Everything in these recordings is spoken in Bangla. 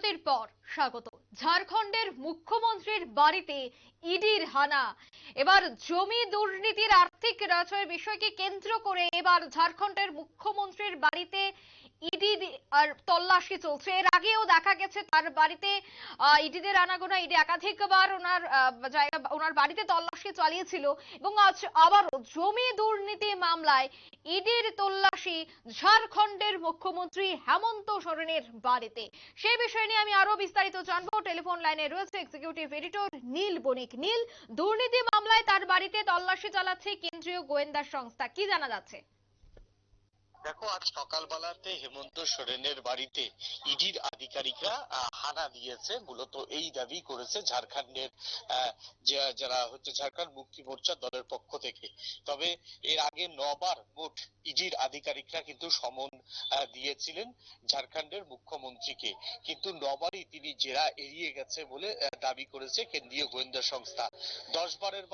বিরতির পর স্বাগত। ঝাড়খণ্ডের মুখ্যমন্ত্রীর বাড়িতে ইডির হানা। এবার জমি দুর্নীতির আর্থিক রাজয়ের বিষয়কে কেন্দ্র করে এবার ঝাড়খণ্ডের মুখ্যমন্ত্রীর বাড়িতে ইডি আর তল্লাশি চলছে। এর আগেও দেখা গেছে তার বাড়িতে ইডিদের আনাগোনা, ইডি একাধিকবার ওনার জায়গা, ওনার বাড়িতে তল্লাশি চালিয়েছিল এবং আজ আবারও জমি দুর্নীতি মামলায় ইডির তল্লাশি ঝাড়খণ্ডের মুখ্যমন্ত্রী হেমন্ত সোরেনের বাড়িতে। সেই বিষয় নিয়ে আমি আরও বিস্তারিত জানব। টেলিফোন লাইনে রয়েছে এক্সিকিউটিভ এডিটর নীল বণিক। নীল, দুর্নীতি মামলায় তার বাড়িতে তল্লাশি চালাচ্ছে কেন্দ্রীয় গোয়েন্দা সংস্থা। কি জানা যাচ্ছে? দেখো, আজ সকালবেলাতে হেমন্ত সোরেনের বাড়িতে ইডির আধিকারিকরা হানা দিয়েছে। মূলত এই দাবি করেছে ঝাড়খণ্ডের যারা হচ্ছে ঝাড়খণ্ড মুক্তি মোর্চা দলের পক্ষ থেকে। তবে এর আগে নবার মোট ইডির আধিকারিকরা কিন্তু সমন দিয়েছিলেন ঝাড়খণ্ডের মুখ্যমন্ত্রীকে। কিন্তু নবারই তিনি জেরা এড়িয়ে গেছে বলে দাবি করেছে কেন্দ্রীয় গোয়েন্দা সংস্থা। দশ বারের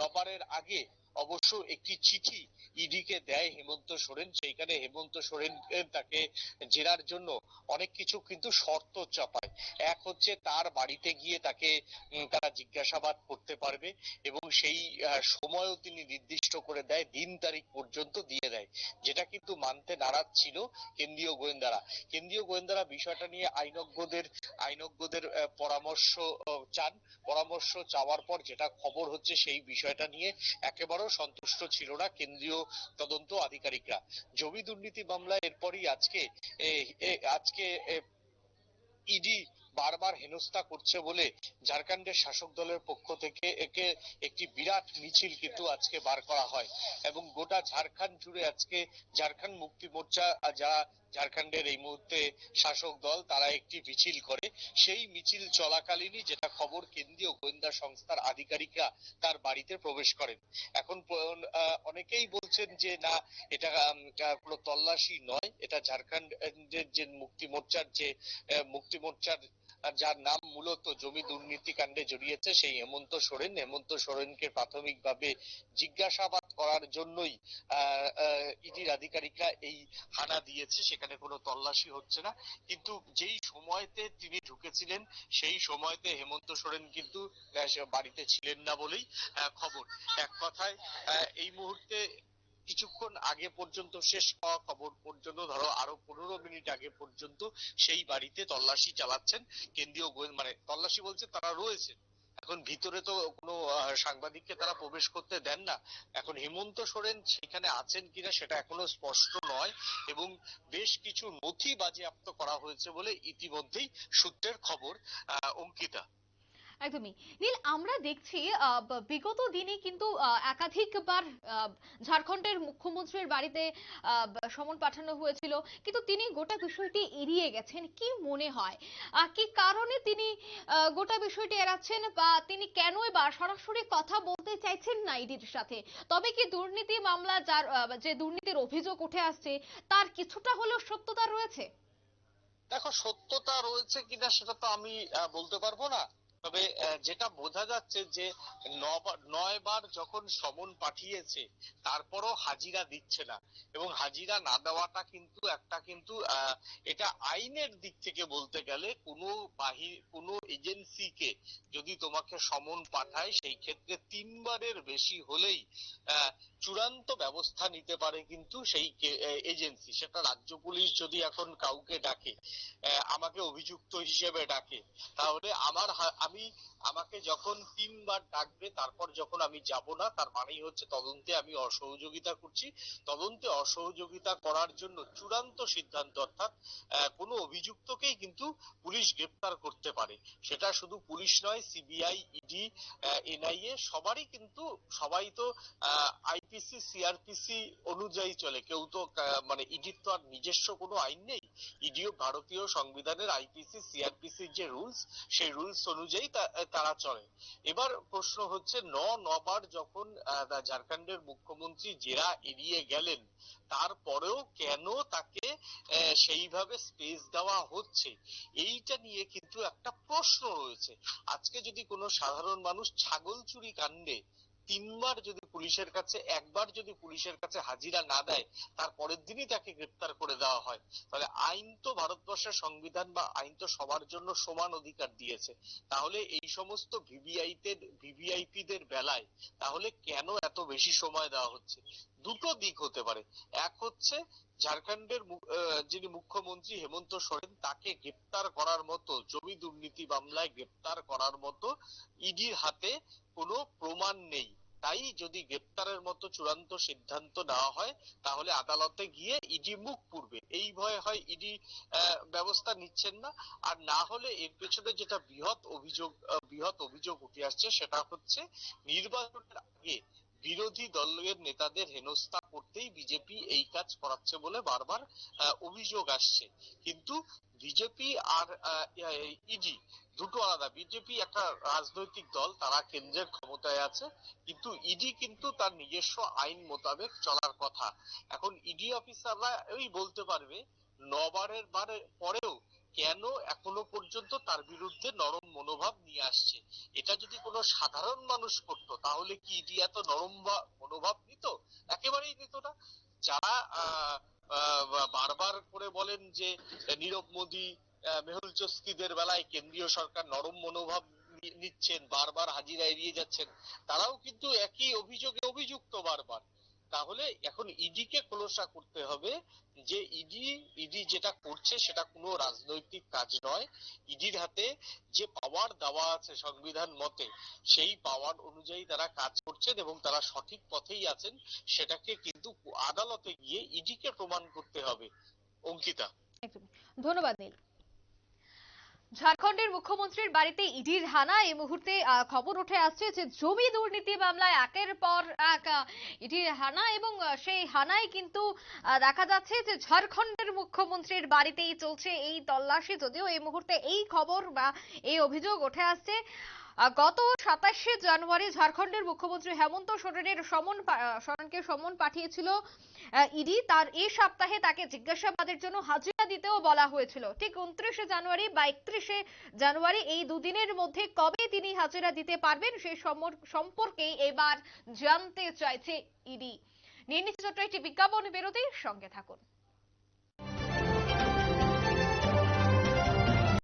নবারের আগে অবশ্য একটি চিঠি ইডিকে দেয় হেমন্ত সোরেন। সেইখানে হেমন্ত সোরেন তাকে জেরার জন্য অনেক কিছু কিন্তু শর্ত চাপায়। এক হচ্ছে তার বাড়িতে গিয়ে তাকে তারা জিজ্ঞাসাবাদ করতে পারবে এবং সেই সময়ও তিনি নির্দিষ্ট করে দেয়, দিন তারিখ পর্যন্ত দিয়ে দেয়, যেটা কিন্তু মানতে নারাজ ছিল কেন্দ্রীয় গোয়েন্দারা। কেন্দ্রীয় গোয়েন্দারা বিষয়টা নিয়ে আইনজ্ঞদের আইনজ্ঞদের পরামর্শ চান। পরামর্শ চাওয়ার পর যেটা খবর হচ্ছে সেই বিষয়টা নিয়ে একেবারেও সন্তুষ্ট ছিল না কেন্দ্রীয় তদন্ত আধিকারিকরা। জমি দুর্নীতি মামলায় এরপরই আজকে আজকে ইডি বারবার হেনস্থা করছে বলে ঝাড়খণ্ডের শাসক দলের পক্ষ থেকে একে একটি বিরাট মিছিল কিন্তু আজকে বার করা হয়। এবং গোটা ঝাড়খণ্ড জুড়ে আজকে ঝাড়খণ্ড মুক্তি মোর্চা যারা ঝাড়খণ্ডের এই মুহূর্তে শাসক দল তারা একটি মিছিল করে। সেই মিছিল চলাকালীনই যেটা খবর কেন্দ্রীয় গোয়েন্দা সংস্থার আধিকারিকরা তার বাড়িতে প্রবেশ করেন। এখন অনেকেই বলছেন যে না এটা কোনো তল্লাশি নয়। এটা ঝাড়খণ্ড আহ, যে মুক্তি মোর্চার যে মুক্তি মোর্চার যার নাম মূলত জমি দুর্নীতি কাণ্ডে জড়িয়েছে, সেই হেমন্ত সোরেন। হেমন্ত সোরেনকে প্রাথমিকভাবে জিজ্ঞাসাবাদ করার জন্যই ইডির আধিকারিকরা এই হানা দিয়েছে। সেখানে কোনো তল্লাশি হচ্ছে না। কিন্তু যেই সময়তে তিনি ঢুকেছিলেন, সেই সময়তে হেমন্ত সোরেন কিন্তু বাড়িতে ছিলেন না বলেই খবর। এক কথায় এই মুহূর্তে কিছুক্ষণ আগে পর্যন্ত শেষ হওয়া খবর পর্যন্ত, ধরো আরও পনেরো মিনিট আগে পর্যন্ত সেই বাড়িতে তল্লাশি চালাচ্ছেন কেন্দ্রীয় গোয়েন্দা মানে তল্লাশি বলছে তারা রয়েছে এখন ভিতরে তো কোনো সাংবাদিককে তারা প্রবেশ করতে দেন না। এখন হেমন্ত সোরেন সেখানে আছেন কিনা সেটা এখনও স্পষ্ট নয় এবং বেশ কিছু নথি বাজেয়াপ্ত করা হয়েছে বলে ইতিমধ্যেই সূত্রের খবর অঙ্কিতা। একদমই। নীল, আমরা দেখছি বিগত দিনে কিন্তু একাধিকবার ঝাড়খণ্ডের মুখ্যমন্ত্রীর বাড়িতে সমন পাঠানো হয়েছিল। কিন্তু তিনি গোটা বিষয়টি এড়িয়ে গেছেন। কি মনে হয়? কি কারণে তিনি গোটা বিষয়টি এড়াচ্ছেন বা তিনি কেনই বা সরাসরি কথা বলতে চাইছেন না ইডির সাথে? তবে কি দুর্নীতি মামলা যার যে দুর্নীতির অভিযোগ উঠে আসছে, তার কিছুটা হলেও সত্যতা রয়েছে? দেখো, সত্যতা রয়েছে কিনা সেটা তো আমি বলতে পারব না। তবে যেটা বোঝা যাচ্ছে যে নয় বার যখন সমন পাঠিয়েছে, তারপরও হাজিরা দিচ্ছে না। এবং হাজিরা না দেওয়াটা কিন্তু একটা কিন্তু এটা আইনের দিক থেকে বলতে গেলে কোনো বাহির কোনো এজেন্সিকে যদি তোমাকে সমন পাঠায়, সেই ক্ষেত্রে তিনবারের বেশি হলেই চূড়ান্ত ব্যবস্থা নিতে পারে কিন্তু সেই এজেন্সি। সেটা রাজ্য পুলিশ যদি এখন কাউকে ডাকে আমাকে অভিযুক্ত হিসেবে ডাকে, তাহলে আমার আমি আমাকে যখন তিনবার ডাকবে, তারপর যখন আমি যাব না, তার মানেই হচ্ছে তদন্তে আমি অসহযোগিতা করছি। তদন্তে অসহযোগিতা করার জন্য চূড়ান্ত সিদ্ধান্ত অর্থাৎ কোনো অভিযুক্তকেই কিন্তু পুলিশ গ্রেপ্তার করতে পারে। সেটা শুধু পুলিশ নয়, সিবিআই, ইডি এনআইএ, সবারই কিন্তু, সবাই তো আইপিসি, সিআরপিসি অনুযায়ী চলে। কেউ তো মানে ইডির তো আর নিজস্ব কোনো আইন নেই। ইডিও ভারতীয় সংবিধানের আইপিসি, সিআরপিসি যে রুলস সেই রুলস অনুযায়ী তারা চলে। এবার প্রশ্ন হচ্ছে, ন, নবার যখন ঝাড়খণ্ডের মুখ্যমন্ত্রী জেরা এড়িয়ে গেলেন, তারপরেও কেন তাকে সেইভাবে স্পেস দেওয়া হচ্ছে? এইটা নিয়ে কিন্তু একটা প্রশ্ন রয়েছে। আজকে যদি কোনো সাধারণ মানুষ ছাগল চুরি কাণ্ডে তিনবার যদি পুলিশের কাছে, একবার যদি পুলিশের কাছে হাজিরা না দেয়, তার পরের দিনই তাকে গ্রেপ্তার করে দেওয়া হয়। তাহলে আইন তো ভারতবর্ষের সংবিধান বা আইন তো সবার জন্য সমান অধিকার দিয়েছে। তাহলে এই সমস্ত ভিভিআইতে, ভিভিআইপিদের বেলায় তাহলে কেন এত বেশি সময় দেওয়া হচ্ছে? দুটো দিক হতে পারে। এক হচ্ছে, ঝাড়খণ্ডের যিনি মুখ্যমন্ত্রী হেমন্ত সোরেন, তাকে গ্রেপ্তার করার মতো, জমি দুর্নীতি মামলায় গ্রেপ্তার করার মতো, ইডির হাতে কোনো প্রমাণ নেই। তাই যদি গ্রেপ্তারের মতো চূড়ান্ত সিদ্ধান্ত নেওয়া হয়, তাহলে আদালতে গিয়ে ইডি মুখ পুড়বে। এই ভয়ে হয় ইডি ব্যবস্থা নিচ্ছেন না। আর না হলে এর পেছনে যেটা বৃহৎ অভিযোগ বৃহৎ অভিযোগ উঠে আসছে, সেটা হচ্ছে নির্বাচনের আগে বিরোধী দলের নেতাদের হেনস্থা করতেই বিজেপি এই কাজ করাচ্ছে বলে বারবার অভিযোগ আসছে। কিন্তু বিজেপি আর ইডি দুটো আলাদা। বিজেপি একটা রাজনৈতিক দল, তারা কেন্দ্রের ক্ষমতায় আছে, কিন্তু ইডি কিন্তু তার নিজস্ব আইন মোতাবেক চলার কথা। এখন ইডি অফিসাররা ওই বলতে পারবে, নবারের বারে, পরেও কেন এখনও পর্যন্ত তার বিরুদ্ধে নরম মনোভাব নিয়ে আসছে? এটা যদি কোনো সাধারণ মানুষ করতো, তাহলে কি ইডি এত নরম মনোভাব নিত? একেবারেই নিত না। যারা বারবার করে বলেন যে নীরব মোদী মেহুল চস্কিদের বেলায় কেন্দ্রীয় সরকার নরম মনোভাব নিচ্ছেন, বারবার হাজিরা এড়িয়ে যাচ্ছেন। তারাও কিন্তু একই অভিযোগে অভিযুক্ত বারবার। তাহলে এখন ইডি কে খোলসা করতে হবে যে ইডি ইডি যেটা করছে সেটা কোনো রাজনৈতিক কাজ নয়। ইডির হাতে যে পাওয়ার দেওয়া আছে সংবিধান মতে, সেই পাওয়ার অনুযায়ী তারা কাজ করছেন এবং তারা সঠিক পথেই আছেন, সেটাকে কিন্তু আদালতে গিয়ে ইডি কে প্রমাণ করতে হবে। অঙ্কিতা। ধন্যবাদ নীল। ঝাড়খণ্ডের মুখ্যমন্ত্রীর বাড়িতে ইডির হানা। এই মুহূর্তে খবর উঠে আসছে যে, জমি দুর্নীতি মামলায় একের পর এক ইডির হানা এবং সেই হানায় কিন্তু দেখা যাচ্ছে যে, ঝাড়খণ্ডের মুখ্যমন্ত্রীর বাড়িতেই চলছে এই তল্লাশি। যদিও এই মুহূর্তে এই খবর বা এই অভিযোগ উঠে আসছে। গত সাতাশে জানুয়ারি ঝাড়খণ্ডের মুখ্যমন্ত্রী হেমন্ত সোরেনের সমন সোরেনকে সমন পাঠিয়েছিল ইডি। তার এই সপ্তাহে তাকে জিজ্ঞাসাবাদের জন্য হাজিরা দিতেও বলা হয়েছিল। ঠিক উনত্রিশে জানুয়ারি বা একত্রিশে জানুয়ারি এই দুদিনের মধ্যে কবে তিনি হাজিরা দিতে পারবেন সেই সম্পর্কেই এবার জানতে চাইছে ইডি। নিয়ে নিচ্ছে একটি বিজ্ঞাপন বিরতির সঙ্গে থাকুন।